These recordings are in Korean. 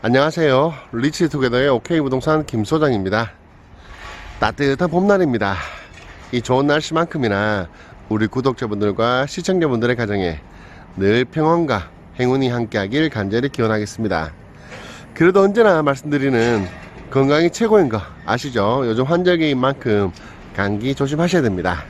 안녕하세요. 리치투게더의 오케이 부동산 김 소장입니다. 따뜻한 봄날입니다. 이 좋은 날씨만큼이나 우리 구독자분들과 시청자분들의 가정에 늘 평안과 행운이 함께하길 간절히 기원하겠습니다. 그래도 언제나 말씀드리는 건강이 최고인 거 아시죠? 요즘 환절기인 만큼 감기 조심하셔야 됩니다.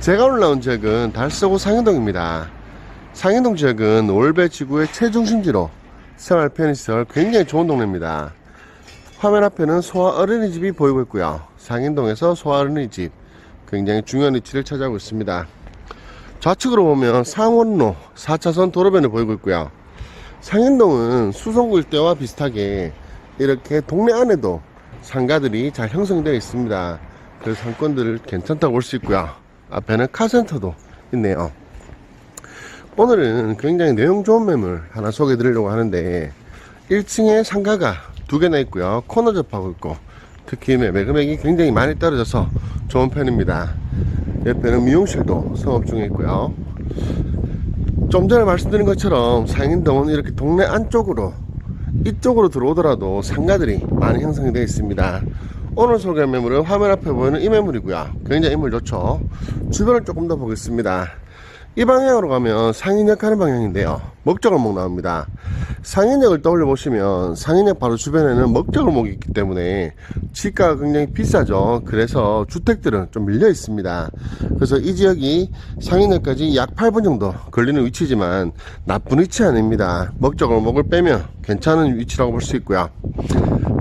제가 나온 지역은 달서구 상현동입니다. 상현동 지역은 올배 지구의 최중심지로 생활 편의시설 굉장히 좋은 동네입니다. 화면 앞에는 소아 어린이집이 보이고 있고요. 상인동에서 소아 어린이집 굉장히 중요한 위치를 차지하고 있습니다. 좌측으로 보면 상원로 4차선 도로변을 보이고 있고요. 상인동은 수성구 일대와 비슷하게 이렇게 동네 안에도 상가들이 잘 형성되어 있습니다. 그래서 상권들 괜찮다고 볼 수 있고요. 앞에는 카센터도 있네요. 오늘은 굉장히 내용 좋은 매물 하나 소개해 드리려고 하는데 1층에 상가가 두 개나 있고요. 코너 접하고 있고 특히 매매 금액이 굉장히 많이 떨어져서 좋은 편입니다. 옆에는 미용실도 성업 중에 있고요. 좀 전에 말씀드린 것처럼 상인동은 이렇게 동네 안쪽으로 이쪽으로 들어오더라도 상가들이 많이 형성이 되어 있습니다. 오늘 소개할 매물은 화면 앞에 보이는 이 매물이고요. 굉장히 인물 좋죠. 주변을 조금 더 보겠습니다. 이 방향으로 가면 상인역 가는 방향인데요. 먹적을목 나옵니다. 상인역을 떠올려 보시면 상인역 바로 주변에는 먹적을목이 있기 때문에 지가가 굉장히 비싸죠. 그래서 주택들은 좀 밀려 있습니다. 그래서 이 지역이 상인역까지 약 8분 정도 걸리는 위치지만 나쁜 위치 아닙니다. 먹적을목을 빼면 괜찮은 위치라고 볼 수 있고요.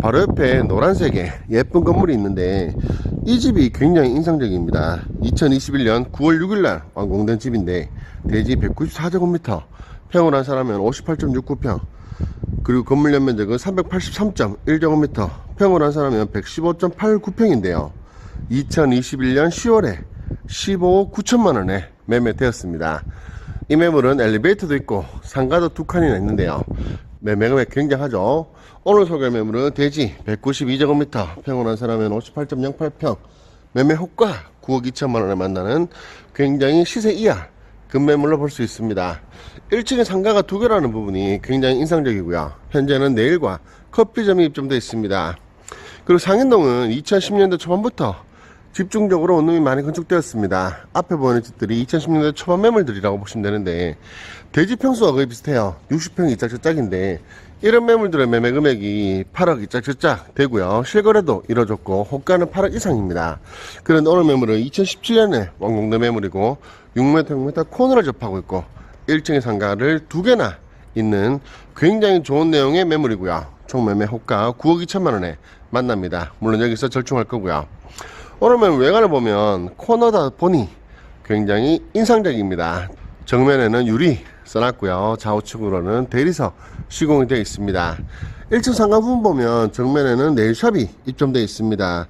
바로 옆에 노란색의 예쁜 건물이 있는데 이 집이 굉장히 인상적입니다. 2021년 9월 6일날 완공된 집인데 대지 194제곱미터 평을 한 사람은 58.69평 그리고 건물 연면적은 383.1제곱미터 평을 한 사람은 115.89평인데요. 2021년 10월에 15억 9천만원에 매매되었습니다. 이 매물은 엘리베이터도 있고 상가도 두 칸이나 있는데요. 매매금액 굉장하죠. 오늘 소개할 매물은 대지 192제곱미터 평을 한 사람은 58.08평 매매 호가 9억 2천만원에 만나는 굉장히 시세 이하 급매물로 볼 수 있습니다. 1층에 상가가 두 개라는 부분이 굉장히 인상적이고요. 현재는 네일과 커피점이 입점되어 있습니다. 그리고 상인동은 2010년대 초반부터 집중적으로 원룸이 많이 건축되었습니다. 앞에 보이는 집들이 2010년대 초반 매물들이라고 보시면 되는데 대지 평수가 거의 비슷해요. 60평이 이짝저짝인데 이런 매물들의 매매 금액이 8억 이짝저짝 되고요. 실거래도 이뤄졌고 호가는 8억 이상입니다. 그런데 오늘 매물은 2017년에 완공된 매물이고 6m, 6m 코너를 접하고 있고 1층의 상가를 두 개나 있는 굉장히 좋은 내용의 매물이고요. 총 매매 호가 9억 2천만 원에 만납니다. 물론 여기서 절충할 거고요. 오늘 매물 외관을 보면 코너다 보니 굉장히 인상적입니다. 정면에는 유리 써놨고요. 좌우측으로는 대리석 시공이 되어 있습니다. 1층 상가 부분 보면 정면에는 네일샵이 입점되어 있습니다.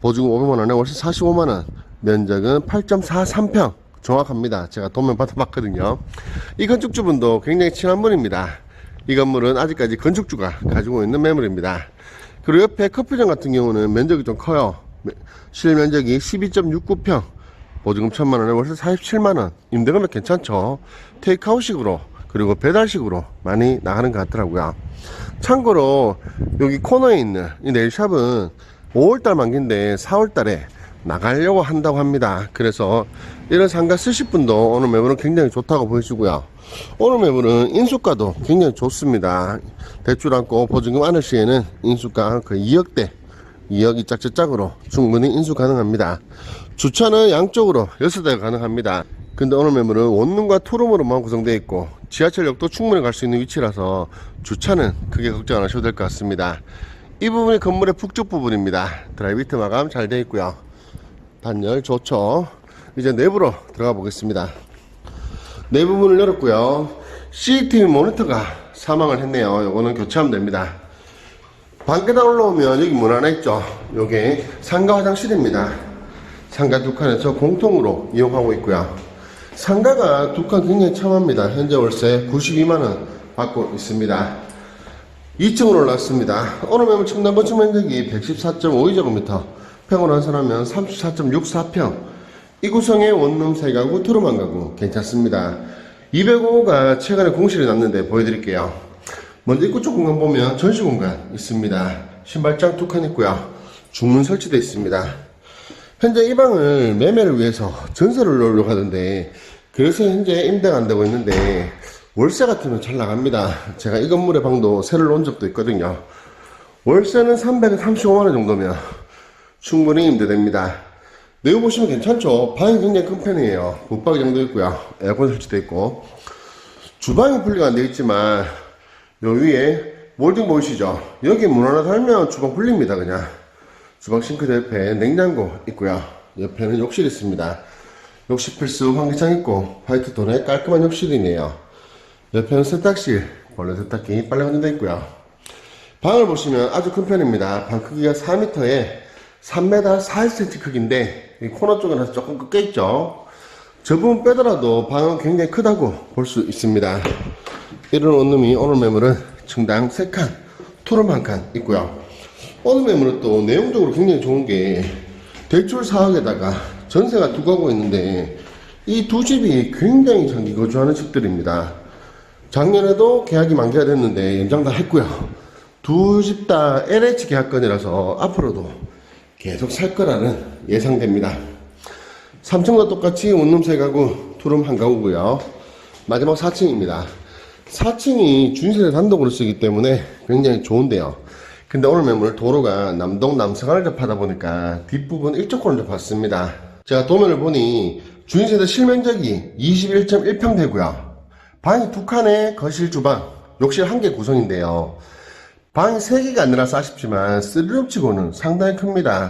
보증금 500만원에 월세 45만원, 면적은 8.43평. 정확합니다. 제가 도면 받아봤거든요. 이 건축주분도 굉장히 친한 분입니다. 이 건물은 아직까지 건축주가 가지고 있는 매물입니다. 그리고 옆에 커피점 같은 경우는 면적이 좀 커요. 실면적이 12.69평. 보증금 1000만원에 월세 47만원. 임대금액 괜찮죠? 테이크아웃식으로, 그리고 배달식으로 많이 나가는 것 같더라고요. 참고로, 여기 코너에 있는 이 네일샵은 5월달 만기인데 4월달에 나가려고 한다고 합니다. 그래서 이런 상가 쓰실 분도 오늘 매물은 굉장히 좋다고 보여주고요. 오늘 매물은 인수가도 굉장히 좋습니다. 대출 않고 보증금 안을 시에는 인수가 거의 2억대 2억이 짝짝짝으로 충분히 인수 가능합니다. 주차는 양쪽으로 6대가 가능합니다. 근데 오늘 매물은 원룸과 투룸으로만 구성되어 있고 지하철역도 충분히 갈 수 있는 위치라서 주차는 크게 걱정 안 하셔도 될 것 같습니다. 이 부분이 건물의 북쪽 부분입니다. 드라이비트 마감 잘 되어 있고요. 단열 좋죠. 이제 내부로 들어가 보겠습니다. 내부 문을 열었고요. CCTV 모니터가 사망을 했네요. 요거는 교체하면 됩니다. 밖에다 올라오면 여기 문 하나 있죠. 요게 상가 화장실입니다. 상가 두 칸에서 공통으로 이용하고 있고요. 상가가 두 칸 굉장히 참합니다. 현재 월세 92만원 받고 있습니다. 2층으로 올랐습니다. 오늘 매물 청담 건축 면적이 114.52제곱미터, 평으로 한산하면 34.64평. 이 구성의 원룸 3가구, 투룸 1가구 괜찮습니다. 205가 최근에 공실이 났는데 보여드릴게요. 먼저 입구 쪽 공간 보면 전시 공간 있습니다. 신발장 두 칸 있고요. 중문 설치되어 있습니다. 현재 이 방을 매매를 위해서 전세를 넣으려고 하던데 그래서 현재 임대가 안 되고 있는데 월세 같으면 잘 나갑니다. 제가 이 건물의 방도 세를 놓은 적도 있거든요. 월세는 335만원 정도면 충분히 임대됩니다. 내부 보시면 괜찮죠? 방이 굉장히 큰 편이에요. 붙박이 정도 있고요. 에어컨 설치되어 있고. 주방이 분리가 안 되어 있지만, 요 위에 몰딩 보이시죠? 여기 문 하나 달면 주방 분리입니다, 그냥. 주방 싱크대 옆에 냉장고 있고요. 옆에는 욕실 있습니다. 욕실 필수 환기창 있고, 화이트 톤의 깔끔한 욕실이네요. 옆에는 세탁실, 원래 세탁기, 빨래 건조대 있고요. 방을 보시면 아주 큰 편입니다. 방 크기가 4m에 3m 41cm 크기인데 이 코너 쪽에는 조금 꺾여 있죠. 저 부분 빼더라도 방은 굉장히 크다고 볼 수 있습니다. 이런 원룸이 오늘 매물은 증당 3칸, 투룸 1칸 있고요. 오늘 매물은 또 내용적으로 굉장히 좋은 게 대출 4억에다가 전세가 두 가구 있는데 이 두 집이 굉장히 장기 거주하는 집들입니다. 작년에도 계약이 만기가 됐는데 연장 다 했고요. 두 집 다 LH 계약건이라서 앞으로도 계속 살 거라는 예상됩니다. 3층과 똑같이 원룸 세 가구, 투룸 한 가구고요. 마지막 4층입니다. 4층이 주인세대 단독으로 쓰기 때문에 굉장히 좋은데요. 근데 오늘 매물 도로가 남동 남서간을 접하다 보니까 뒷부분 일조권을 접했습니다. 제가 도면을 보니 주인세대 실면적이 21.1평 되고요. 방이 두 칸에 거실 주방, 욕실 한 개 구성인데요. 방이 3개가 아니라서 아쉽지만 쓰리룸 치고는 상당히 큽니다.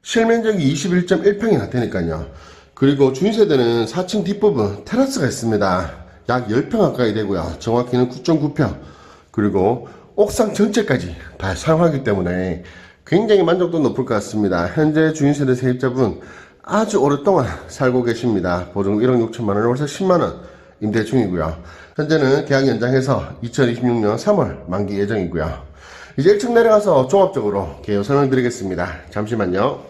실면적이 21.1평이나 되니까요. 그리고 주인세대는 4층 뒷부분 테라스가 있습니다. 약 10평 가까이 되고요. 정확히는 9.9평. 그리고 옥상 전체까지 다 사용하기 때문에 굉장히 만족도 높을 것 같습니다. 현재 주인세대 세입자분 아주 오랫동안 살고 계십니다. 보증 1억 6천만 원, 월세 10만 원 임대 중이고요. 현재는 계약 연장해서 2026년 3월 만기 예정이고요. 이제 1층 내려가서 종합적으로 개요 설명드리겠습니다. 잠시만요.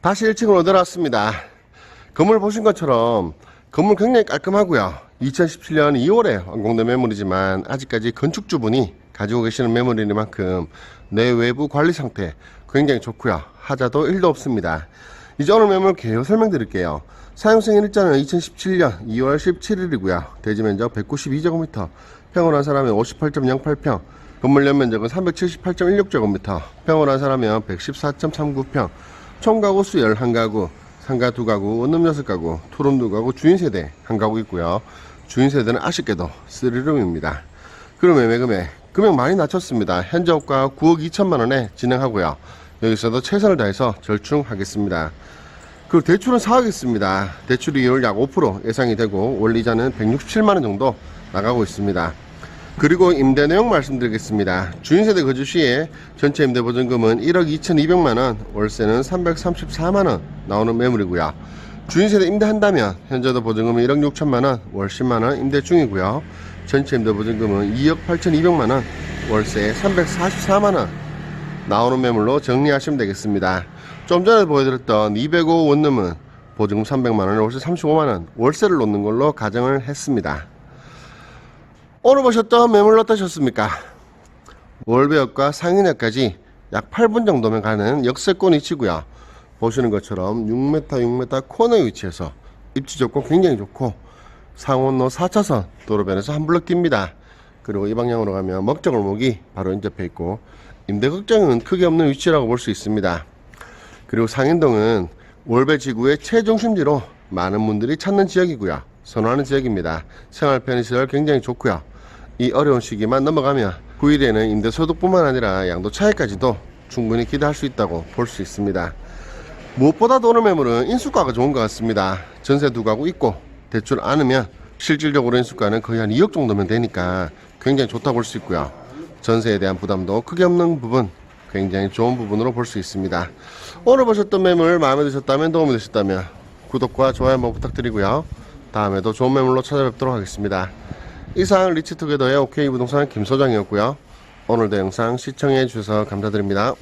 다시 1층으로 내려왔습니다. 건물 보신 것처럼 건물 굉장히 깔끔하고요. 2017년 2월에 완공된 매물이지만 아직까지 건축주분이 가지고 계시는 매물이니만큼 내 외부 관리 상태 굉장히 좋고요. 하자도 1도 없습니다. 이제 오늘 매물 개요 설명드릴게요. 사용승인 일자는 2017년 2월 17일이고요. 대지 면적 192제곱미터, 평을 한 사람은 58.08평, 건물 연면적은 378.16제곱미터, 평을 한 사람은 114.39평, 총 가구 수 11가구, 상가 2가구, 원룸 6가구, 투룸 2가구, 주인 세대 1가구 있고요. 주인 세대는 아쉽게도 3룸입니다. 그럼 매매 금액, 금액 많이 낮췄습니다. 현재 호가 9억 2천만 원에 진행하고요. 여기서도 최선을 다해서 절충하겠습니다. 그리고 대출은 4억 있습니다. 대출 이율 약 5% 예상이 되고 월 이자는 167만 원 정도 나가고 있습니다. 그리고 임대 내용 말씀드리겠습니다. 주인세대 거주 시에 전체 임대 보증금은 1억 2,200만원, 월세는 334만원 나오는 매물이고요. 주인세대 임대한다면 현재도 보증금은 1억 6천만원, 월 10만원 임대 중이고요. 전체 임대 보증금은 2억 8,200만원, 월세 344만원 나오는 매물로 정리하시면 되겠습니다. 좀 전에 보여드렸던 205 원룸은 보증금 300만원, 월세 35만원, 월세를 놓는 걸로 가정을 했습니다. 오늘 보셨던 매물 어떠셨습니까? 월배역과 상인역까지 약 8분 정도면 가는 역세권 위치고요. 보시는 것처럼 6m, 6m 코너에 위치해서 입지 조건 굉장히 좋고 상원로 4차선 도로변에서 한 블럭 뜁니다. 그리고 이 방향으로 가면 먹정골목이 바로 인접해 있고 임대 걱정은 크게 없는 위치라고 볼 수 있습니다. 그리고 상인동은 월배 지구의 최중심지로 많은 분들이 찾는 지역이고요. 선호하는 지역입니다. 생활 편의시설 굉장히 좋고요. 이 어려운 시기만 넘어가면 9일에는 임대 소득뿐만 아니라 양도 차익까지도 충분히 기대할 수 있다고 볼 수 있습니다. 무엇보다도 오늘 매물은 인수가가 좋은 것 같습니다. 전세 두 가구 있고 대출 않으면 실질적으로 인수가는 거의 한 2억 정도면 되니까 굉장히 좋다 볼 수 있고요. 전세에 대한 부담도 크게 없는 부분 굉장히 좋은 부분으로 볼 수 있습니다. 오늘 보셨던 매물 마음에 드셨다면 도움이 되셨다면 구독과 좋아요 한번 부탁드리고요. 다음에도 좋은 매물로 찾아뵙도록 하겠습니다. 이상 리치투게더의 OK 부동산 김 소장이었고요. 오늘도 영상 시청해 주셔서 감사드립니다.